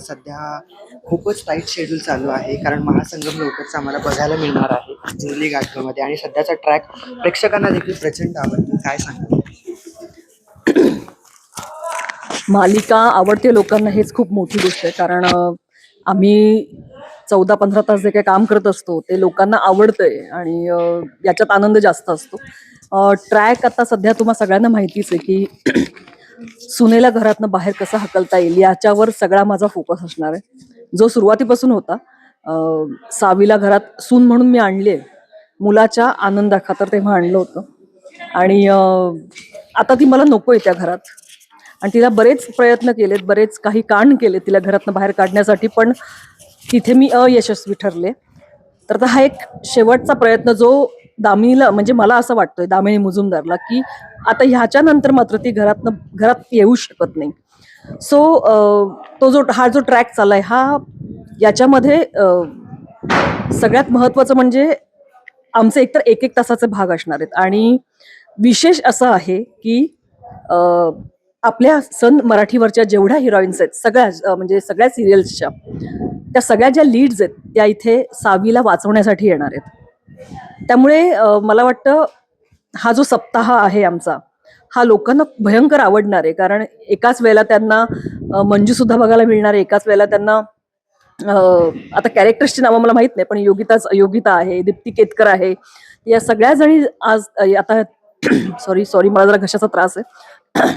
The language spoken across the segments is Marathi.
सध्या खूपच टाईट शेड्यूल चालू आहे. कारण महासंगम लवकरच आम्हाला बघायला मिळणार आहे. जुर्ली घाटमध्ये आणि सध्याचा ट्रॅक प्रेक्षकांना देखील प्रचंड आवडतो. काय सांगा मालिका आवडते लोकांना हेच खूप मोठी गोष्ट आहे. कारण आम्ही चौदा पंधरा तास जे काही काम करत असतो ते लोकांना आवडतंय. आणि याच्यात आनंद जास्त असतो. ट्रॅक आता सध्या तुम्हाला सगळ्यांना माहितीच आहे की सुनेला घरातनं बाहेर कसं हकलता येईल याच्यावर सगळा माझा फोकस असणार आहे. जो सुरुवातीपासून होता सावीला घरात सून म्हणून मी आणली मुलाच्या आनंदाखातर तेव्हा आणलं होतं. आणि आता ती मला नको आहे त्या घरात. आणि तिला बरेच प्रयत्न केलेत बरेच काही कांड केले तिला घरातनं बाहेर काढण्यासाठी पण तिथे मी अयशस्वी ठरले. तर आता हा एक शेवटचा प्रयत्न जो दामिनीला म्हणजे मला असं वाटतंय दामिनी मुजुमदारला की आता ह्याच्यानंतर मात्र ती घरातनं घरात येऊ शकत नाही. सो तो जो हा जो ट्रॅक चाललाय हा याच्यामध्ये सगळ्यात महत्वाचं म्हणजे आमचे एकतर एक एक तासाचे भाग असणार आहेत. आणि विशेष असं आहे की आपल्या सन मराठीवरच्या जेवढ्या हिरोईन्स आहेत सगळ्या म्हणजे सगळ्या सिरियल्सच्या त्या सगळ्या ज्या लीड्स आहेत त्या इथे सावीला वाचवण्यासाठी येणार आहेत. त्यामुळे मला वाटतं हा जो सप्ताह आहे आमचा हा लोकांना भयंकर आवडणार आहे. कारण एकाच वेळेला त्यांना मंजूसुद्धा मंजू सुद्धा बघायला मिळणार आहे. एकाच वेळेला त्यांना आता कॅरेक्टर्सची नावं मला माहीत नाही पण योगिताच योगिता आहे दीप्ती केतकर आहे. या सगळ्या जणी आज आता सॉरी सॉरी मला जरा घशाचा त्रास आहे.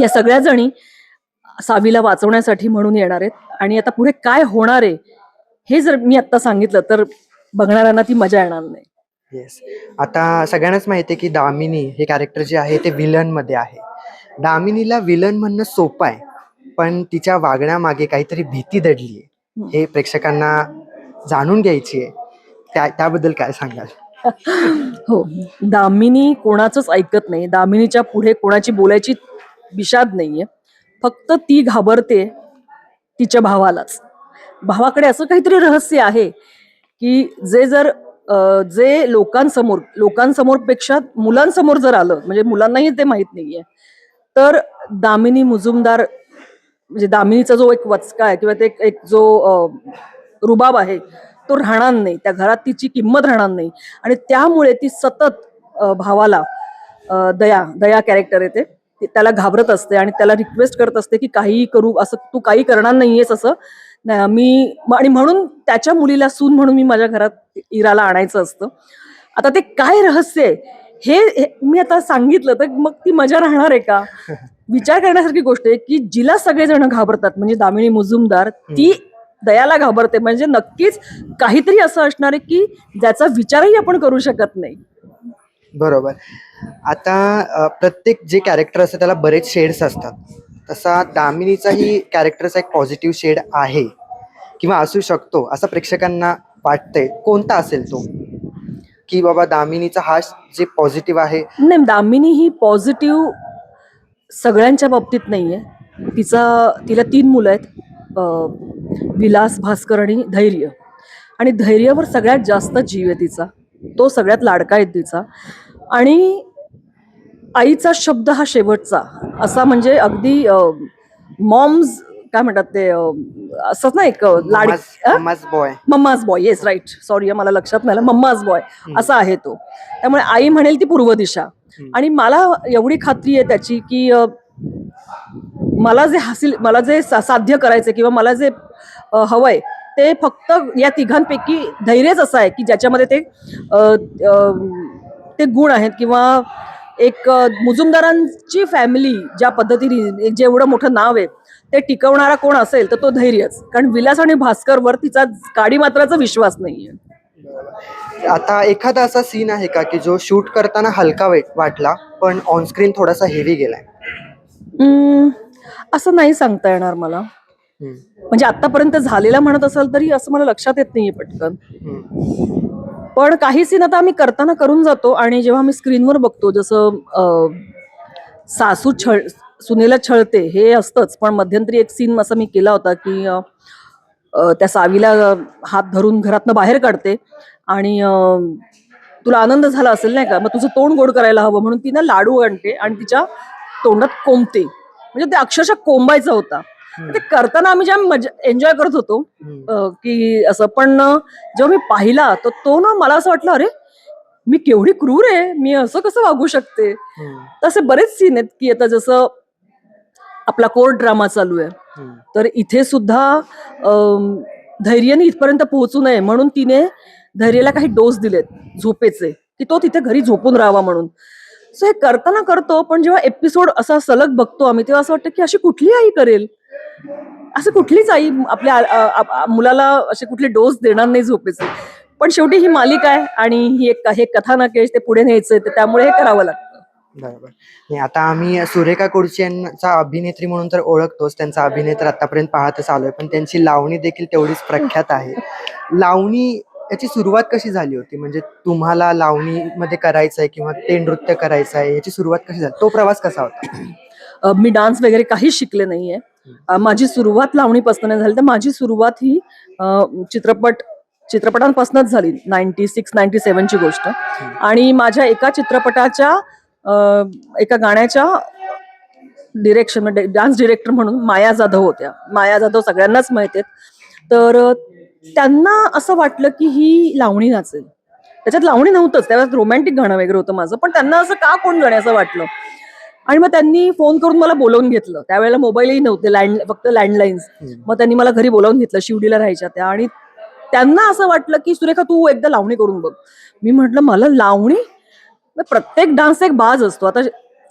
या सगळ्या जणी सावीला वाचवण्यासाठी म्हणून येणार आहेत. आणि आता पुढे काय होणार आहे हे जर मी आता सांगितलं तर बघणाऱ्यांना ती मजा येणार नाही. येस आता सगळ्यांनाच माहिती आहे की दामिनी हे कॅरेक्टर जे आहे ते विलनमध्ये आहे. दामिनीला विलन म्हणणं सोपं आहे पण तिच्या वागण्यामागे काहीतरी भीती दडली आहे हे प्रेक्षकांना जाणून घ्यायची आहे. त्या त्याबद्दल काय सांगाल? हो. दामिनी कोणाचंच ऐकत नाही. दामिनीच्या पुढे कोणाची बोलायची विषाद नाहीये. फक्त ती घाबरते तिच्या भावालाच. भावाकडे असं काहीतरी रहस्य आहे की जे जर जे लोकांसमोर लोकांसमोरपेक्षा मुलांसमोर जर आलं म्हणजे मुलांनाही ते माहीत नाहीये तर दामिनी मुजुमदार म्हणजे दामिनीचा जो एक वचका आहे किंवा ते एक- जो रुबाब आहे तो राहणार नाही. त्या घरात तिची किंमत राहणार नाही. आणि त्यामुळे ती सतत भावाला दया दया कॅरेक्टर येते. त्याला घाबरत असते आणि त्याला रिक्वेस्ट करत असते की काहीही करू असं तू काही करणार नाहीयेस असं. मी आणि म्हणून त्याच्या मुलीला सून म्हणून मी माझ्या घरात इराला आणायचं असतं. आता ते काय रहस्य आहे? हे हे मी आता सांगितलं तर मग ती मजा राहणार आहे का? विचार करण्यासारखी गोष्ट आहे की जिला सगळेजण घाबरतात म्हणजे दामिनी मुजुमदार ती दयाला घाबरते. म्हणजे नक्कीच काहीतरी असं असणार आहे की ज्याचा विचारही आपण करू शकत नाही. बरोबर. आता प्रत्येक जे कॅरेक्टर असतं त्याला बरेच शेड्स असतात. तसा दामिनीचाही कॅरेक्टरचा एक पॉझिटिव्ह शेड आहे किंवा असू शकतो असं प्रेक्षकांना वाटतंय. कोणता असेल तो? की बाबा दामिनीचा हा जे पॉझिटिव्ह आहे. नाही दामिनी ही पॉझिटिव्ह सगळ्यांच्या बाबतीत नाहीये. तिचा तिला तीन मुलं आहेत. विलास भास्कर आणि धैर्य. आणि धैर्यावर सगळ्यात जास्त जीव आहे तिचा. तो सगळ्यात लाडका आहे तिचा. आणि आईचा शब्द हा शेवटचा. असा म्हणजे अगदी मॉम्स काय म्हणतात ते असंच ना एक लाड? Boy mamma's boy yes right sorry मला लक्षात नाही. मम्माज बॉय असा आहे तो. त्यामुळे आई म्हणेल ती पूर्व दिशा. आणि मला एवढी खात्री आहे त्याची की मला जे हासिल मला जे साध्य करायचं किंवा मला जे हवंय ते फक्त या तिघांपैकी धैर्यच असं आहे की ज्याच्यामध्ये ते ते गुण आहेत किंवा एक मुजुमदारांची फॅमिली ज्या पद्धतीने जेवढं मोठं नाव आहे ते टिकवणारा कोण असेल तर तो धैर्यच. कारण विलास आणि भास्करवर तिचा काडी मात्राचा विश्वास नाहीये. आता एखादा असा सीन आहे का की जो शूट करताना हलका वाटला पण ऑनस्क्रीन थोडासा हेवी गेलाय? असं नाही सांगता येणार मला. म्हणजे आतापर्यंत झालेला म्हणत असाल तरी असं मला लक्षात येत नाहीये पटकन. पण काही सीन आता आम्ही करताना करून जातो आणि जेव्हा मी स्क्रीनवर बघतो जसं सासू छळ सुनेला छळते हे असतंच. पण मध्यंतरी एक सीन असा मी केला होता की त्या सावीला हात धरून घरातनं बाहेर काढते आणि तुला आनंद झाला असेल नाही का? मग तुझं तोंड गोड करायला हवं म्हणून ती ना लाडू आणते आणि तिच्या तोंडात कोंबते. म्हणजे ते अक्षरशः कोंबायचा होता. ते करताना आम्ही ज्या मजा एन्जॉय करत होतो. अ, की असं पण जेव्हा मी पाहिला तर तो ना मला असं वाटलं अरे मी केवढी क्रूर आहे मी असं कसं वागू शकते. तसे बरेच सीन आहेत की आता जसं आपला कोर्ट ड्रामा चालू आहे. तर इथे सुद्धा अम, धैर्याने इथपर्यंत पोहोचू नये म्हणून तिने धैर्याला काही डोस दिलेत झोपेचे की तो तिथे घरी झोपून राहावा म्हणून सो हे करताना करतो पण जेव्हा एपिसोड असा सलग बघतो आम्ही तेव्हा असं वाटतं की अशी कुठली आई करेल असं कुठलीच आई आपल्या मुलाला असे कुठले डोस देणार नाही झोपेचे. पण शेवटी ही मालिका आहे आणि ही एक हे कथानक ते पुढे न्यायचंय तर त्यामुळे हे करावं लागतं. बरोबर. आता आम्ही सुरेखा कोडचे यांचा अभिनेत्री म्हणून तर ओळखतोच त्यांचा अभिनय तर आतापर्यंत पाहतच आलोय पण त्यांची लावणी देखील तेवढीच प्रख्यात आहे. लावणी याची सुरुवात कशी झाली होती? म्हणजे तुम्हाला लावणीमध्ये करायचं आहे किंवा ते नृत्य करायचं आहे याची सुरुवात कशी झाली? तो प्रवास कसा होता? मी डान्स वगैरे काहीच शिकले नाहीये. माझी सुरुवात लावणीपासून झाली. तर माझी सुरुवात ही चित्रपट चित्रपटांपासूनच झाली. नाईन्टी सिक्स नाईन्टी सेवनची गोष्ट. आणि माझ्या एका चित्रपटाच्या एका गाण्याच्या डिरेक्शन म्हणजे डान्स डिरेक्टर म्हणून माया जाधव होत्या. माया जाधव सगळ्यांनाच माहिती आहेत. तर त्यांना असं वाटलं की ही लावणी नाचेल. त्याच्यात लावणी नव्हतंच. त्यावेळेस रोमॅन्टिक गाणं वगैरे होतं माझं. पण त्यांना असं का कोण गाणे असं वाटलं? आणि मग त्यांनी फोन करून मला बोलवून घेतलं. त्यावेळेला मोबाईलही नव्हते लँड फक्त लँडलाईन्स. मग त्यांनी मला घरी बोलावून घेतलं शिवडीला राहायच्या त्या. आणि त्यांना असं वाटलं की सुरेखा तू एकदा लावणी करून बघ. मी म्हटलं मला लावणी? प्रत्येक डान्स एक बाज असतो. आता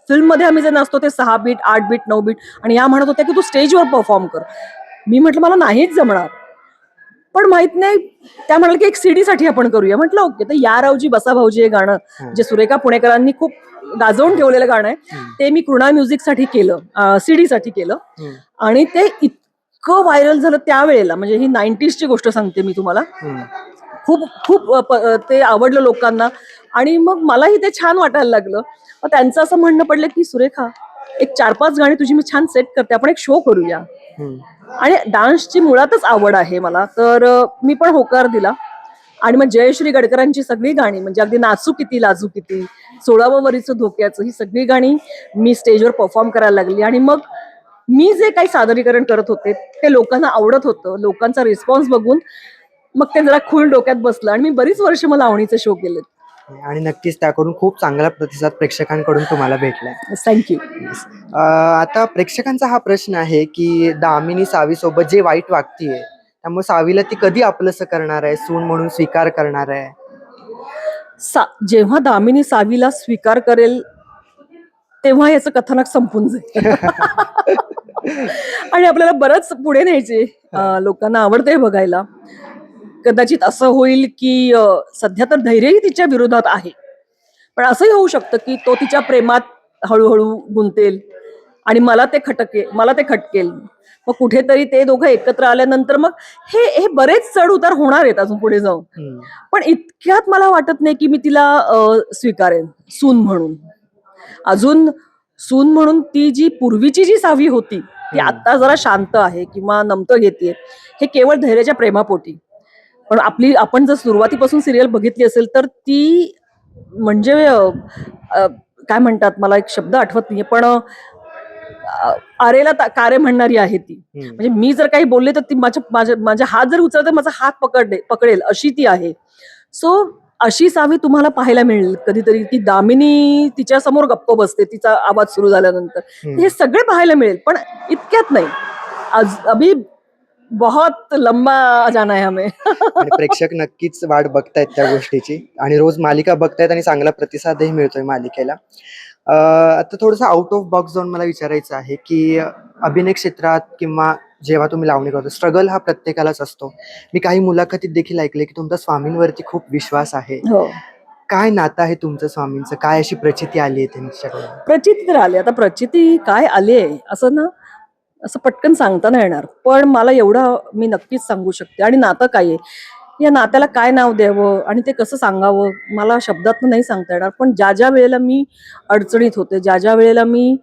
फिल्ममध्ये आम्ही जे नसतो ते सहा बीट आठ बीट नऊ बीट आणि या म्हणत होत्या की तू स्टेजवर परफॉर्म कर. मी म्हटलं मला नाहीच जमणार. पण माहीत नाही त्या म्हणाल की एक सीडी साठी आपण करूया. म्हटलं ओके तर या रावजी बसा भाऊजी हे गाणं. जे सुरेखा पुणेकरांनी खूप गाजवून ठेवलेलं गाणं आहे. ते मी कृणा म्युझिकसाठी केलं सीडी साठी केलं. आणि ते इतकं व्हायरल झालं त्यावेळेला म्हणजे ही नाईन्टीजची गोष्ट सांगते मी तुम्हाला. खूप खूप ते आवडलं लोकांना आणि मग मलाही ते छान वाटायला लागलं मग त्यांचं असं म्हणणं पडलं की सुरेखा एक चार पाच गाणी तुझी मी छान सेट करते आपण एक शो करूया. आणि डान्सची मुळातच आवड आहे मला तर मी पण होकार दिला आणि मग जयश्री गडकरांची सगळी गाणी म्हणजे अगदी नाचू किती लाजू किती सोळावं वरीचं धोक्याचं ही सगळी गाणी मी स्टेजवर परफॉर्म करायला लागली. आणि मग मी जे काही सादरीकरण करत होते ते लोकांना आवडत होतं. लोकांचा रिस्पॉन्स बघून मग ते जरा खुल डोक्यात बसलं आणि मी बरीच वर्ष मला आवडीचे शो केले आणि नक्कीच त्याकडून खूप चांगला प्रतिसाद प्रेक्षकांकडून तुम्हाला भेटलाय. थँक्यू आता प्रेक्षकांचा हा प्रश्न आहे की दामिनी सावी सोबत जे वाईट वागतीये त्यामुळे सावीला ती कधी आपलंसं करणार आहे? सून म्हणून स्वीकार करणार आहे? सा जेव्हा दामिनी सावीला स्वीकार करेल तेव्हा याचं कथानक संपून जाईल. आणि आपल्याला बरंच पुढे न्यायचे लोकांना आवडते बघायला. कदाचित असं होईल की सध्या तर धैर्यही तिच्या विरोधात आहे. पण असंही होऊ शकतं की तो तिच्या प्रेमात हळूहळू गुंतेल. आणि मला ते खटके मला ते खटकेल. मग कुठेतरी ते दोघं एकत्र आल्यानंतर मग हे हे बरेच चढ उतार होणार आहेत अजून पुढे जाऊन. पण इतक्यात मला वाटत नाही की मी तिला स्वीकारेन सून म्हणून. अजून सून म्हणून ती जी पूर्वीची जी सावी होती ती. आता जरा शांत आहे किंवा नमतं घेते हे केवळ धैर्याच्या प्रेमापोटी. पण आपली आपण जर सुरुवातीपासून सिरियल बघितली असेल तर ती म्हणजे काय म्हणतात मला एक शब्द आठवत नाहीये पण आरेला कारे म्हणणारी आहे ती. म्हणजे मी जर काही बोलले तर ती माझ्या माझ्या हात जर उचलते माझा हात पकडे पकडेल अशी ती आहे. सो अशी सावी तुम्हाला पाहायला मिळेल. कधीतरी ती दामिनी तिच्या समोर गप्प बसते तिचा आवाज सुरू झाल्यानंतर. हे सगळे पाहायला मिळेल पण इतक्यात नाही. आज अभि बहुत लंबा जाना है हमें. प्रेक्षक नक्कीच वाट बघतायत त्या गोष्टीची. आणि रोज मालिका बघतायत आणि चांगला प्रतिसादही मिळतोय मालिकेला. आता थोडंसं आउट ऑफ बॉक्स जाऊन मला विचारायचं आहे की अभिनय क्षेत्रात किंवा जेव्हा तुम्ही लावणी करतो स्ट्रगल हा प्रत्येकालाच असतो. मी काही मुलाखतीत देखील ऐकले की तुमचा स्वामींवरती खूप विश्वास आहे. हो. काय नातं आहे तुमचं स्वामींचं? काय अशी प्रचिती आली आहे त्यांच्याकडून? प्रचिती तर आली आता प्रचिती काय आली आहे असं ना असं पटकन सांगता नाही येणार. पण मला एवढं मी नक्कीच सांगू शकते. आणि नातं काय आहे? या नात्याला काय नाव द्यावं आणि ते कसं सांगावं? मला शब्दात नाही सांगता येणार पण ज्या ज्या वेळेला मी अडचणीत होते ज्या ज्या वेळेला मी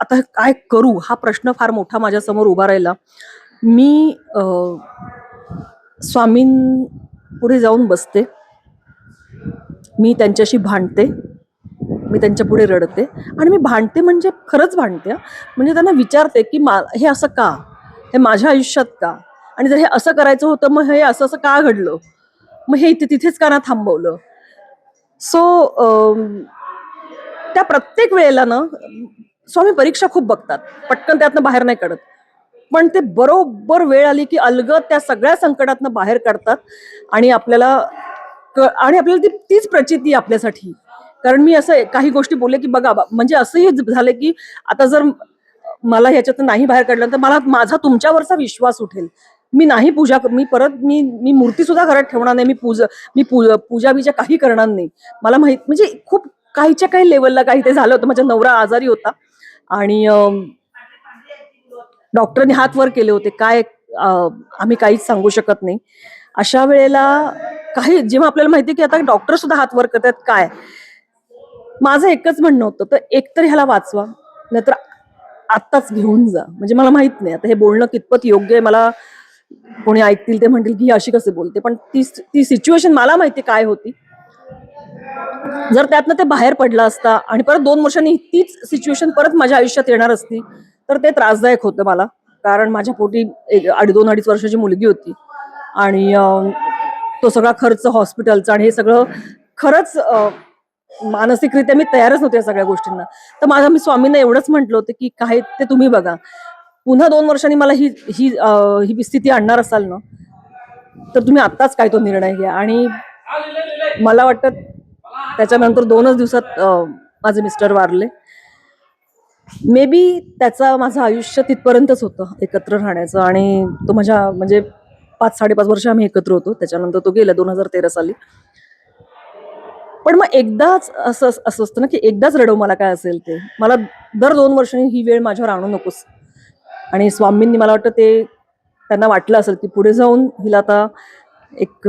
आता काय करू हा प्रश्न फार मोठा माझ्यासमोर उभा राहिला. मी स्वामींपुढे स्वामीं पुढे जाऊन बसते. मी त्यांच्याशी भांडते. मी त्यांच्या पुढे रडते. आणि मी भांडते म्हणजे खरंच भांडते म्हणजे त्यांना विचारते की मा हे असं का? हे माझ्या आयुष्यात का? आणि जर हे असं करायचं होतं मग हे असं असं का घडलं? मग हे इथे तिथेच का ना थांबवलं? सो त्या प्रत्येक वेळेला ना स्वामी परीक्षा खूप बघतात. पटकन त्यातनं बाहेर नाही काढत. पण ते बरोबर वेळ आली की अलगद त्या सगळ्या संकटातनं बाहेर काढतात आणि आपल्याला क- आणि आपल्याला ती तीच प्रचिती आहे आपल्यासाठी. कारण मी असं काही गोष्टी बोलले की बघा बा- म्हणजे असंही झालं की आता जर मला ह्याच्यातून नाही बाहेर काढलं तर मला माझा तुमच्यावरचा विश्वास उठेल. मी नाही पूजा मी परत मी मी मूर्ती सुद्धा घरात ठेवणार नाही. मी पूजा मी पूजा पूजा बिजा काही करणार नाही. मला माहीत म्हणजे खूप काहीच्या काही लेवलला काही ते झालं होतं. माझा नवरा आजारी होता. आणि डॉक्टरने हात वर केले होते. काय आम्ही काहीच सांगू शकत नाही. अशा वेळेला काही जेव्हा आपल्याला माहिती की आता डॉक्टर सुद्धा हात वर करतात काय? माझं एकच म्हणणं होतं तर एकतर ह्याला वाचवा नाहीतर आत्ताच घेऊन जा. म्हणजे मला माहीत नाही. आता हे बोलणं कितपत योग्य आहे मला कोणी ऐकतील ते म्हणतील की अशी कसे बोलते. पण ती ती सिच्युएशन मला माहिती काय होती. जर त्यातनं ते बाहेर पडलं असता आणि परत दोन वर्षांनी तीच सिच्युएशन परत माझ्या आयुष्यात येणार असती तर ते त्रासदायक होतं मला. कारण माझ्या पोटी एक अडी दोन अडीच वर्षाची मुलगी होती. आणि तो सगळा खर्च हॉस्पिटलचा आणि हे सगळं खरंच मानसिकरित्या मी तयारच नव्हते या सगळ्या गोष्टींना. तर माझ्या मी स्वामींना एवढंच म्हटलं होतं की काय ते तुम्ही बघा. पुन्हा दोन वर्षांनी मला ही ही ही स्थिती आणणार असाल ना तर तुम्ही आत्ताच काय तो निर्णय घ्या. आणि मला वाटतं त्याच्यानंतर दोनच दिवसात माझे मिस्टर वारले. मे बी त्याचा माझं आयुष्य तिथपर्यंतच होतं एकत्र राहण्याचं. आणि तो माझ्या म्हणजे पाच साडेपाच वर्ष आम्ही एकत्र होतो. त्याच्यानंतर तो गेला दोन हजार तेरा साली. पण मग एकदाच असं असं असतं ना की एकदाच रडव मला काय असेल ते. मला दर दोन वर्षांनी ही वेळ माझ्यावर आणू नकोस. आणि स्वामींनी मला वाटतं ते त्यांना वाटलं असेल की पुढे जाऊन हिला आता एक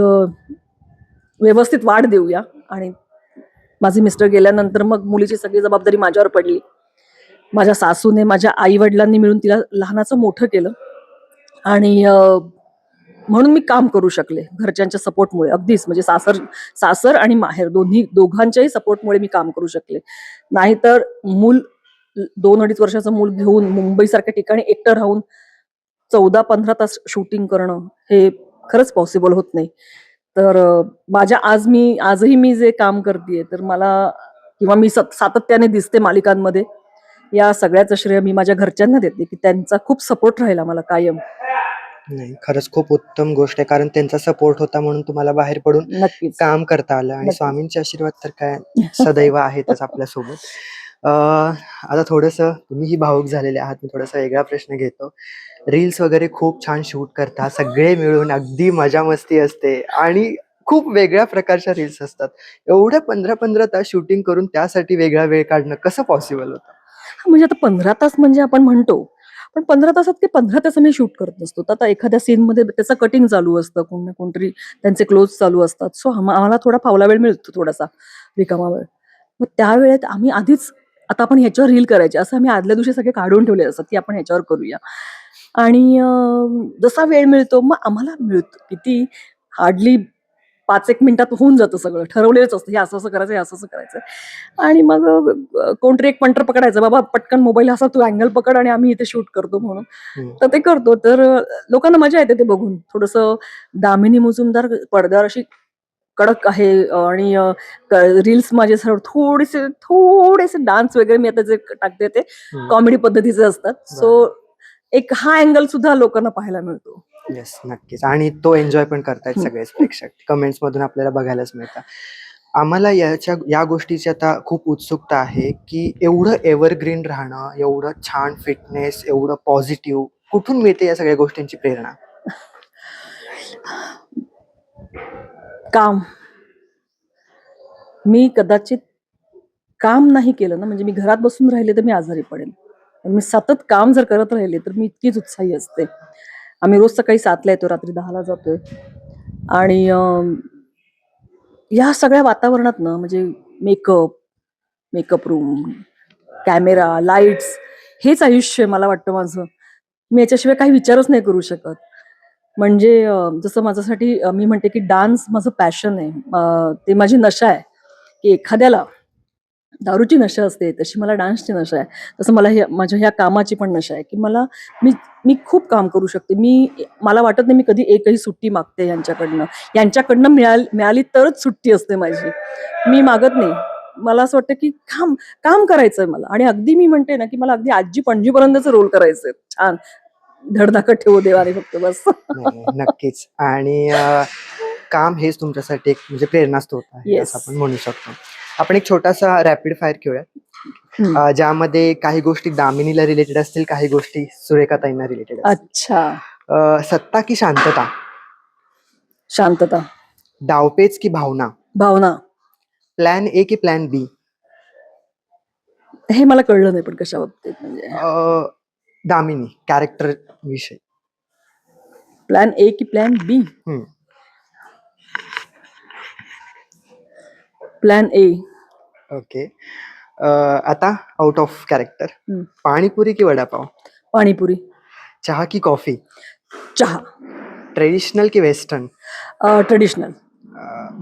व्यवस्थित वाढ देऊया. आणि माझे मिस्टर गेल्यानंतर मग मुलीची सगळी जबाबदारी माझ्यावर पडली. माझ्या सासूने माझ्या आई वडिलांनी मिळून तिला लहानाचं मोठं केलं. आणि म्हणून मी काम करू शकले घरच्यांच्या सपोर्टमुळे. अगदीच म्हणजे सासर सासर आणि माहेर दोन्ही दोघांच्याही सपोर्टमुळे मी काम करू शकले. नाहीतर मूल दोन अडीच वर्षाचं मूल घेऊन मुंबईसारख्या ठिकाणी एकटं राहून चौदा पंधरा तास शूटिंग करणं हे खरंच पॉसिबल होत नाही. तर माझ्या आज मी आजही मी जे काम करते तर मला किंवा मी सत- सातत्याने दिसते मालिकांमध्ये. या सगळ्याचं श्रेय मी माझ्या घरच्यांना देते की त्यांचा खूप सपोर्ट राहिला मला कायम. नाही खरंच खूप उत्तम गोष्ट आहे कारण त्यांचा सपोर्ट होता म्हणून तुम्हाला बाहेर पडून नक्कीच. काम करता आलं. आणि. स्वामींचे आशीर्वाद तर काय सदैव आहेतच आपल्यासोबत. अं, आता थोडस तुम्हीही भावुक झालेले आहात. मी थोडासा वेगळा प्रश्न घेतो. रील्स वगैरे खूप छान शूट करता सगळे मिळून अगदी मजा मस्ती असते आणि खूप वेगळ्या प्रकारच्या रील्स असतात. एवढ्या पंधरा पंधरा तास शूटिंग करून त्यासाठी वेगळा वेळ काढणं कसं पॉसिबल होतं? म्हणजे आता पंधरा तास म्हणजे आपण म्हणतो पण पंधरा तासात ते पंधरा तास आम्ही शूट करत नसतो. तर आता एखाद्या सीन मध्ये त्याचं कटिंग चालू असतं कोण ना कोणतरी त्यांचे क्लोज चालू असतात. सो आम्हाला थोडा फावला वेळ मिळतो थोडासा रिकामा वेळ. मग त्या वेळेत आम्ही आधीच आता आपण ह्याच्यावर रील करायचे. असं आम्ही आदल्या दिवशी सगळे काढून ठेवले असतात की आपण ह्याच्यावर करूया. आणि जसा वेळ मिळतो मग आम्हाला मिळतो. किती हार्डली पाच एक मिनिटात होऊन जातं सगळं. ठरवलेलंच असतं. हे असं असं करायचं हे असं असं करायचं आणि मग कोणतरी एक पंटर पकडायचं. बाबा पटकन मोबाईल असा तू अँगल पकड आणि आम्ही इथे शूट करतो म्हणून. हम्म. तर ते करतो. तर लोकांना मजा येते ते बघून. थोडस दामिनी मुजुमदार पडद्यावर अशी कडक आहे आणि रील्स माझे सर्व थोडेसे थोडेसे डान्स वगैरे मी आता जे टाकते ते. कॉमेडी पद्धतीचे असतात. सो एक हा अँगल सुद्धा लोकांना पाहायला मिळतो. येस नक्कीच. आणि तो एन्जॉय पण करतायत. सगळेच प्रेक्षक. कमेंट्स मधून आपल्याला बघायलाच मिळतं आम्हाला याच्या या गोष्टीची आता खूप उत्सुकता आहे की एवढं एव्हरग्रीन राहणं एवढं छान फिटनेस एवढं पॉझिटिव्ह कुठून मिळते या सगळ्या गोष्टींची प्रेरणा? काम. मी कदाचित काम नाही केलं ना म्हणजे मी घरात बसून राहिले तर मी आजारी पडेल मी सतत काम जर करत राहिले तर मी इतकीच उत्साही असते. आम्ही रोज सकाळी सातला येतो रात्री दहाला जातोय. आणि या सगळ्या वातावरणात ना म्हणजे makeup makeup room camera lights हेच आयुष्य मला वाटतं माझं. मी याच्याशिवाय काही विचारच नाही करू शकत. म्हणजे जसं माझ्यासाठी मी म्हणते की डान्स माझं पॅशन आहे. ते माझी नशा आहे की एखाद्याला दारूची नशा असते तशी मला डान्सची नशा आहे. तसं मला ह्या माझ्या ह्या कामाची पण नशा आहे की मला मी मी खूप काम करू शकते. मी मला वाटत नाही मी कधी एकही सुट्टी मागते यांच्याकडनं. यांच्याकडनं मिळाली मिळाली तरच सुट्टी असते माझी. मी मागत नाही. मला असं वाटतं की काम काम करायचंय मला. आणि अगदी मी म्हणते ना की मला अगदी आजी पणजीपर्यंतच रोल करायचंय. छान. धडधाकट ठेवू देवाने फक्त बस. नाही, नक्कीच. आणि अ, काम हेच तुमच्यासाठी एक म्हणजे प्रेरणास्त्रोत आहे Yes. असं आपण म्हणू शकतो. आपण एक छोटासा रॅपिड फायर खेळूया हम्म. अ, ज्यामध्ये काही गोष्टी दामिनीला रिलेटेड असतील काही गोष्टी सुरेखाताईंना रिलेटेड अच्छा. सत्ता की शांतता? शांतता. डावपेच की भावना? भावना. प्लॅन ए की प्लॅन बी हे मला कळलं नाही पण कशा बाबतीत म्हणजे. दामिनी कॅरेक्टर विषय. प्लॅन ए की plan B hmm. Plan A okay आता out of character hmm. Panipuri की वडापाव? पाणीपुरी. चहा की कॉफी चहा. ट्रेडिशनल की वेस्टर्न ट्रेडिशनल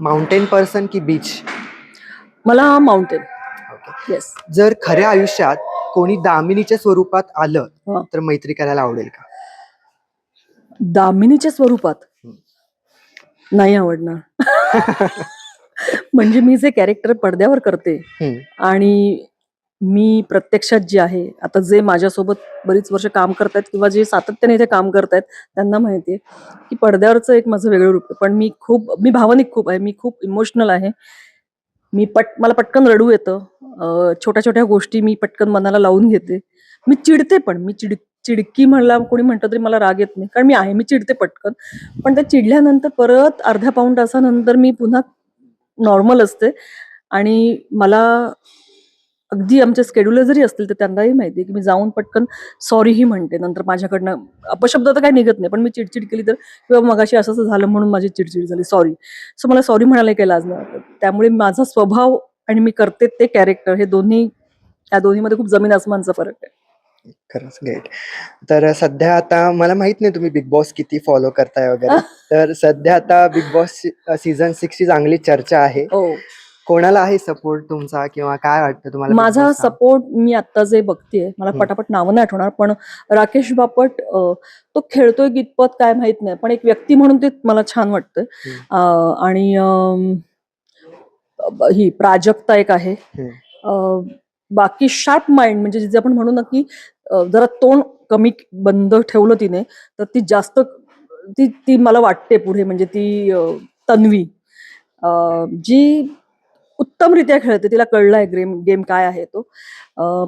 माउंटेन पर्सन की बीच मला माउंटेन ओके येस जर खऱ्या आयुष्यात कोणी दामिनीच्या स्वरूपात आलं. तर मैत्री करायला आवडेल का दामिनीच्या स्वरूपात. नाही आवडणार म्हणजे मी जे कॅरेक्टर पडद्यावर करते. आणि मी प्रत्यक्षात जी आहे आता जे माझ्यासोबत बरीच वर्ष काम करतायत किंवा जे सातत्याने इथे काम करतायत त्यांना माहितीये की पडद्यावरचं एक माझं वेगळं रूप आहे पण मी खूप मी भावनिक खूप आहे मी खूप इमोशनल आहे मी पट मला पटकन रडू येतं. छोट्या छोट्या गोष्टी मी पटकन मनाला लावून घेते. मी चिडते पण मी चिड चिडकी म्हणला कोणी म्हणतं तरी मला राग येत नाही. कारण मी आहे मी चिडते पटकन. पण त्या चिडल्यानंतर परत अर्ध्या पाऊण तासानंतर मी पुन्हा नॉर्मल असते. आणि मला अगदी आमचे स्केड्युलर जरी असतील तर त्यांनाही माहिती आहे की मी जाऊन पटकन सॉरीही म्हणते. नंतर माझ्याकडनं अपशब्द तर काही निघत नाही पण मी चिडचिड केली तर किंवा मगाशी असं असं झालं म्हणून माझी चिडचिड झाली सॉरी सो मला सॉरी म्हणायला काही लाज नाही वाटत. त्यामुळे माझा स्वभाव आणि मी करते ते कॅरेक्टर हे दोन्ही या दोन्हीमध्ये खूप जमीन आसमानचा फरक आहे. खरंच ग्रेट तर सध्या आता मला माहीत नाही तुम्ही बिग बॉस किती फॉलो करताय वगैरे. तर सध्या आता बिग बॉस सीझन सिक्स ची चांगली चर्चा आहे. हो. कोणाला आहे सपोर्ट तुमचा किंवा काय वाटतं तुम्हाला माझा चा? सपोर्ट मी आता जे बघतेय मला हम्म. पटापट नावं नाही आठवणार पण राकेश बापट अं, तो खेळतोय कितपत काय माहीत नाही पण एक व्यक्ती म्हणून ते मला छान वाटतंय अं, आणि अं, ब- ही प्राजक्ता एक आहे हम्म. अं, बाकी शार्प माइंड म्हणजे जे आपण म्हणू ना की अं, जरा तोंड कमी बंद ठेवलं तिने तर ती जास्त ती ती मला वाटते पुढे म्हणजे ती अं, तन्वी अं, जी उत्तमरित्या खेळते. तिला कळलाय गेम गेम काय आहे तो.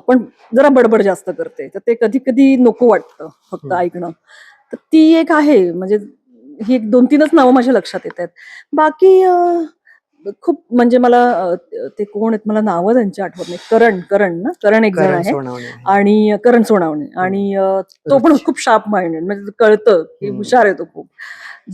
पण जरा बडबड जास्त करते. तर ते कधी कधी नको वाटतं फक्त. ऐकणं. तर ती एक आहे. म्हणजे ही एक दोन तीनच नावं माझ्या लक्षात येत आहेत. बाकी खूप म्हणजे मला ते कोण आहेत? मला नावं त्यांची आठवत नाही करण करण ना? करण एक जण आहे. आहे. आणि करण सोनावणे. आणि तो पण. खूप शार्प माइंडेड म्हणजे कळतं की. हुशार आहे तो खूप.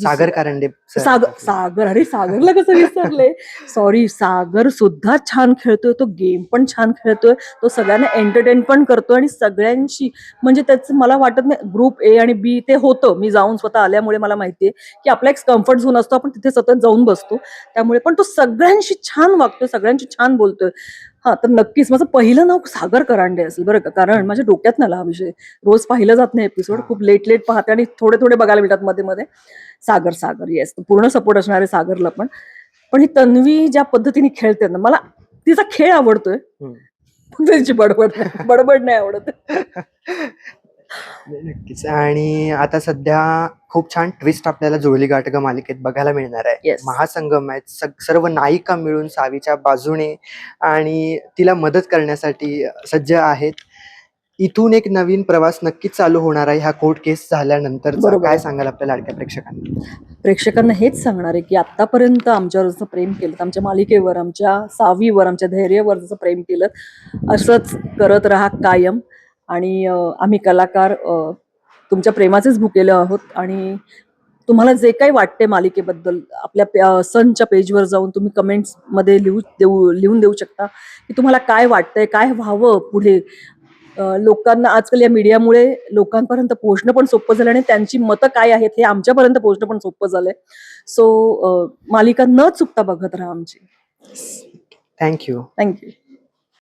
सागर कारंडे. सागर सागर अरे सागरला कसं विसरले? सॉरी सागर सुद्धा छान खेळतोय तो गेम पण छान खेळतोय तो सगळ्यांना एंटरटेन पण करतोय आणि सगळ्यांशी म्हणजे त्याचं मला वाटत नाही ग्रुप ए आणि बी ते होतं. मी जाऊन स्वतः आल्यामुळे मला माहितीये की आपला एक कम्फर्ट झोन असतो आपण तिथे सतत जाऊन बसतो. त्यामुळे पण तो सगळ्यांशी छान वागतोय सगळ्यांशी छान बोलतोय. हा तर नक्कीच. माझं पहिलं नाव सागर करांडे असेल बरं का. कारण माझ्या डोक्यात नाला हा विषय रोज पाहिलं जात नाही एपिसोड. खूप लेट लेट पाहते आणि थोडे थोडे बघायला मिळतात मध्ये मध्ये सागर सागर येस पूर्ण सपोर्ट असणार आहे सागरला पण. पण ही तन्वी ज्या पद्धतीने खेळते ना मला तिचा खेळ आवडतोय. तिची बडबड बडबड नाही आवडत. नक्कीच. आणि आता सध्या खूप छान ट्विस्ट आपल्याला जुळली गाठ ग मालिकेत बघायला मिळणार आहे. Yes. महासंगम आहेत. सग- सर्व नायिका मिळून सावीच्या बाजूने आणि तिला मदत करण्यासाठी सज्ज आहेत. इथून एक नवीन प्रवास नक्कीच चालू होणार आहे. ह्या कोर्ट केस झाल्यानंतर बरोबर. काय सांगाल आपल्या लाडक्या प्रेक्षकांना? प्रेक्षकांना हेच सांगणार आहे की आतापर्यंत आमच्यावर जसं प्रेम केलं आमच्या मालिकेवर आमच्या सावीवर आमच्या धैर्यावर जसं प्रेम केलं असंच करत राहा कायम. आणि आम्ही कलाकार तुमच्या प्रेमाचेच भुकेले आहोत आणि तुम्हाला जे काही वाटते मालिकेबद्दल आपल्या सनच्या पेजवर जाऊन तुम्ही कमेंट्समध्ये लिहू देऊ लिहून देऊ शकता की तुम्हाला काय वाटतंय काय व्हावं पुढे. लोकांना आजकाल या मीडियामुळे लोकांपर्यंत पोहोचणं पण सोपं झालं आणि त्यांची मतं काय आहेत हे आमच्यापर्यंत पोहोचणं पण सोपं झालंय. सो मालिका न चुकता बघत राहा आमची. Thank you thank you